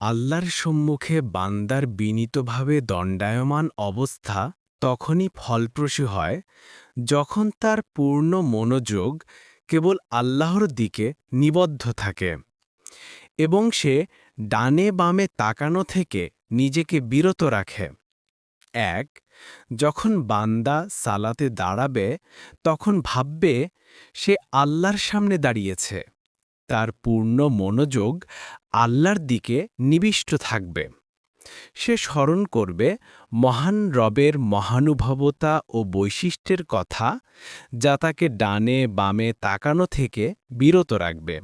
আল্লাহর সম্মুখে বান্দার বিনীতভাবে দণ্ডায়মান অবস্থা তখনই ফলপ্রসূ হয়, যখন তার পূর্ণ মনোযোগ কেবল আল্লাহর দিকে নিবদ্ধ থাকে এবং সে ডানে বামে তাকানো থেকে নিজেকে বিরত রাখে। এক, যখন বান্দা সালাতে দাঁড়াবে, তখন ভাববে সে আল্লাহর সামনে দাঁড়িয়েছে। তার পূর্ণ মনোযোগ আল্লাহর দিকে নিবিষ্ট থাকবে। সে স্মরণ করবে মহান রবের মহানুভবতা ও বৈশিষ্ট্যের কথা যা তাকে ডানে বামে তাকানো থেকে বিরত রাখবে।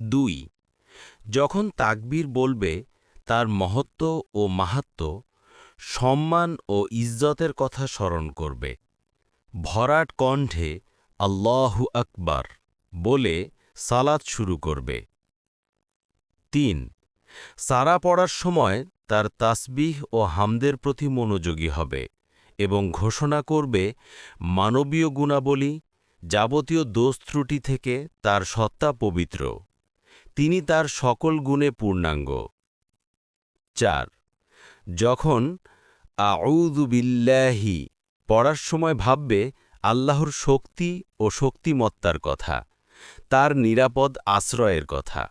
দুই, যখন তাকবীর বলবে, তার মহত্ব ও মাহাত্ম, সম্মান ও ইজ্জতের কথা স্মরণ করবে। ভরাট কণ্ঠে আল্লাহু আকবার বলে সালাত শুরু করবে। তিন, সারা পড়ার সময় তার তাসবিহ ও হামদের প্রতি মনোযোগী হবে এবং ঘোষণা করবে, মানবীয় গুণাবলী, যাবতীয় দোষ ত্রুটি থেকে তার সত্তা পবিত্র। তিনি তার সকল গুণে পূর্ণাঙ্গ। চার, যখন আউদু বিল্লাহি পড়ার সময় ভাববে আল্লাহর শক্তি ও শক্তিমত্তার কথা, তার নিরাপদ আশ্রয়ের কথা।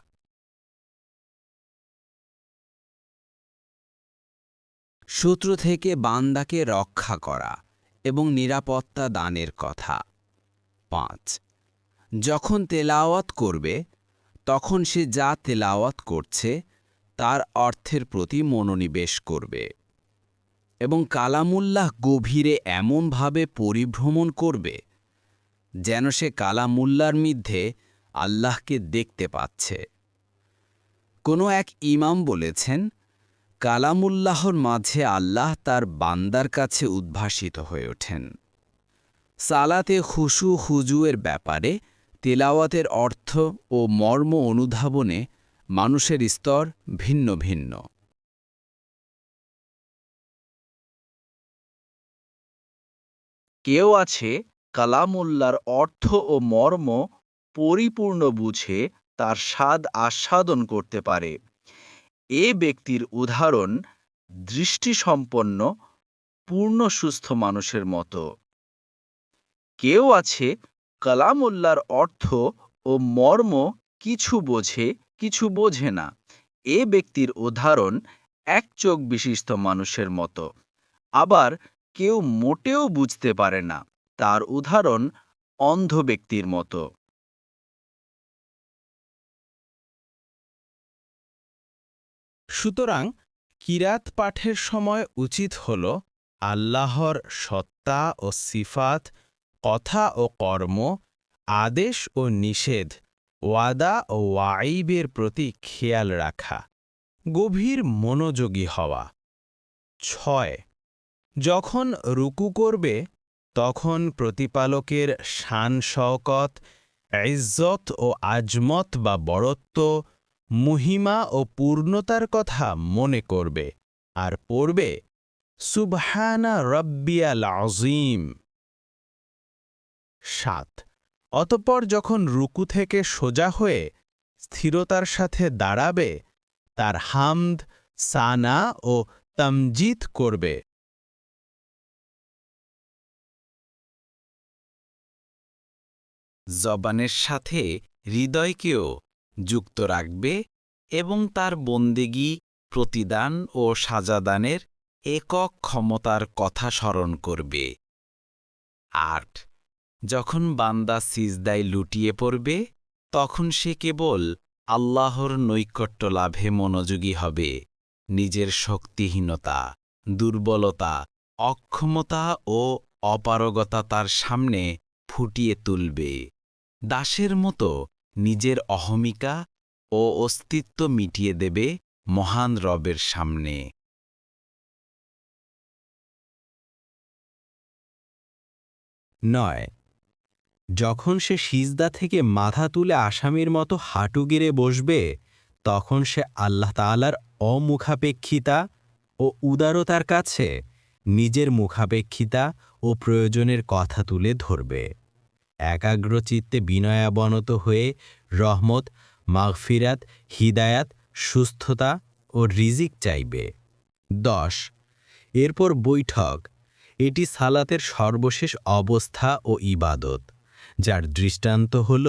শত্রু থেকে বান্দাকে রক্ষা করা এবং নিরাপত্তা দানের কথা। পাঁচ, যখন তেলাওয়াত করবে, তখন সে যা তেলাওয়াত করছে, তার অর্থের প্রতি মনোনিবেশ করবে। এবং কালামুল্লাহ গভীরে এমনভাবে পরিভ্রমণ করবে যেন সে কালামুল্লার মধ্যে আল্লাহকে দেখতে পাচ্ছে। কোনো এক ইমাম বলেছেন, কালামুল্লাহর মাঝে আল্লাহ তার বান্দার কাছে উদ্ভাসিত হয়ে ওঠেন। সালাতে খুশু, হুজুয়ের ব্যাপারে, তেলাওয়াতের অর্থ ও মর্ম অনুধাবনে মানুষের স্তর ভিন্ন ভিন্ন। কেউ আছে কালামুল্লার অর্থ ও মর্ম পরিপূর্ণ বুঝে তার স্বাদ আস্বাদন করতে পারে। এ ব্যক্তির উদাহরণ দৃষ্টিসম্পন্ন, পূর্ণ, সুস্থ মানুষের মতো। কেউ আছে কালামুল্লার অর্থ ও মর্ম কিছু বোঝে কিছু বোঝে না। এ ব্যক্তির উদাহরণ এক চোখ বিশিষ্ট মানুষের মতো। আবার কেউ মোটেও বুঝতে পারে না। তার উদাহরণ অন্ধ ব্যক্তির মতো। সুতরাং কিরাত পাঠের সময় উচিত হল আল্লাহর সত্তা ও সিফাত, কথা ও কর্ম, আদেশ ও নিষেধ, ওয়াদা ও ওয়াইবের প্রতি খেয়াল রাখা, গভীর মনোযোগী হওয়া। ছয় যখন রুকু করবে, তখন প্রতিপালকের শান শওকত, ইজ্জত ও আজমত বা বড়ত্ব মহিমা ও পূর্ণতার কথা মনে করবে আর পড়বে, সুবহানা রব্বিয়াল আজিম সাত। অতপর যখন রুকু থেকে সোজা হয়ে স্থিরতার সাথে দাঁড়াবে, তার হামদ, সানা ও তমজিদ করবে। জবানের সাথে হৃদয়কেও যুক্ত রাখবে এবং তার বন্দেগী, প্রতিদান ও সাজাদানের একক ক্ষমতার কথা স্মরণ করবে। আট, যখন বান্দা সিজদায় লুটিয়ে পড়বে, তখন সে কেবল আল্লাহর নৈকট্য লাভে মনোযোগী হবে। নিজের শক্তিহীনতা, দুর্বলতা, অক্ষমতা ও অপারগতা তার সামনে ফুটিয়ে তুলবে। দাসের মতো নিজের অহমিকা ও অস্তিত্ব মিটিয়ে দেবে মহান রবের সামনে। নয়, যখন সে সিজদা থেকে মাথা তুলে আসামির মতো হাঁটু গিরে বসবে, তখন সে আল্লাহ তাআলার অমুখাপেক্ষিতা ও উদারতার কাছে নিজের মুখাপেক্ষিতা ও প্রয়োজনের কথা তুলে ধরবে। একাগ্রচিত্তে বিনয়াবনত হয়ে রহমত, মাগফিরাত, হিদায়াত, সুস্থতা ও রিজিক চাইবে। দশ, এরপর বৈঠক। এটি সালাতের সর্বশেষ অবস্থা ও ইবাদত, যার দৃষ্টান্ত হল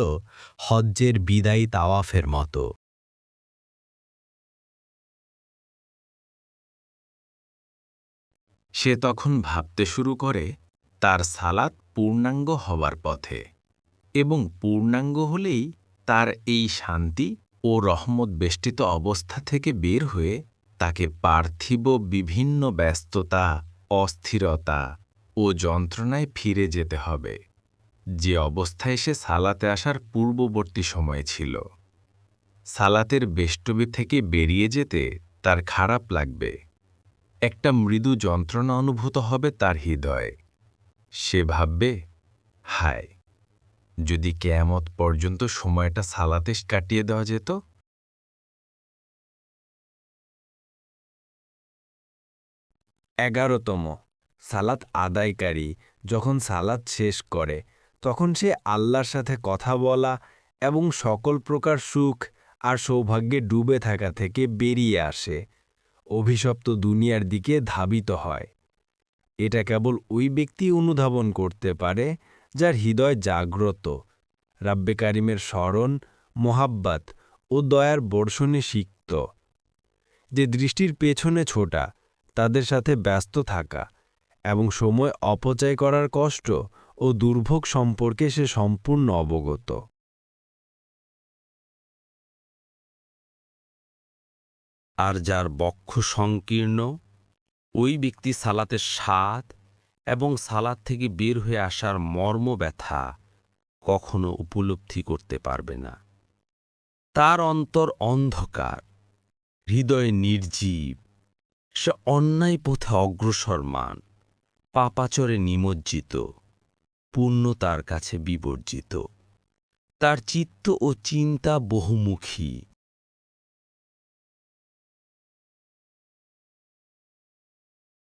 হজ্জের বিদায়ী তাওয়াফের মতো। সে তখন ভাবতে শুরু করে, তার সালাত পূর্ণাঙ্গ হবার পথে এবং পূর্ণাঙ্গ হলেই তার এই শান্তি ও রহমত বেষ্টিত অবস্থা থেকে বের হয়ে তাকে পার্থিব বিভিন্ন ব্যস্ততা, অস্থিরতা ও যন্ত্রণায় ফিরে যেতে হবে। যে অবস্থায় সে সালাতে আসার পূর্ববর্তী সময় ছিল। সালাতের বেষ্টবী থেকে বেরিয়ে যেতে তার খারাপ লাগবে। একটা মৃদু যন্ত্রণা অনুভূত হবে তার হৃদয়ে। সে ভাববে, হায়, যদি কেয়ামত পর্যন্ত সময়টা সালাতে কাটিয়ে দেওয়া যেত? এগারোতম, সালাত আদায়কারী যখন সালাত শেষ করে, তখন সে আল্লাহর সাথে কথা বলা এবং সকল প্রকার সুখ আর সৌভাগ্যে ডুবে থাকা থেকে বেরিয়ে আসে। অভিশপ্ত দুনিয়ার দিকে ধাবিত হয়। এটা কেবল ওই ব্যক্তি অনুধাবন করতে পারে যার হৃদয় জাগ্রত। রাব্বে কারিমের স্মরণ, মোহাব্বাত ও দয়ার বর্ষণে সিক্ত। যে দৃষ্টির পেছনে ছোটা, তাদের সাথে ব্যস্ত থাকা এবং সময় অপচয় করার কষ্ট ও দুর্ভোগ সম্পর্কে সে সম্পূর্ণ অবগত। আর যার বক্ষ সংকীর্ণ ওই ব্যক্তি সালাতের স্বাদ এবং সালাত থেকে বের হয়ে আসার মর্ম ব্যথা কখনো উপলব্ধি করতে পারবে না। তার অন্তর অন্ধকার, হৃদয় নির্জীব, সে অন্যায় পথে অগ্রসরমান, পাপাচরে নিমজ্জিত পূর্ণ তার কাছে বিবর্জিত। তার চিত্ত ও চিন্তা বহুমুখী।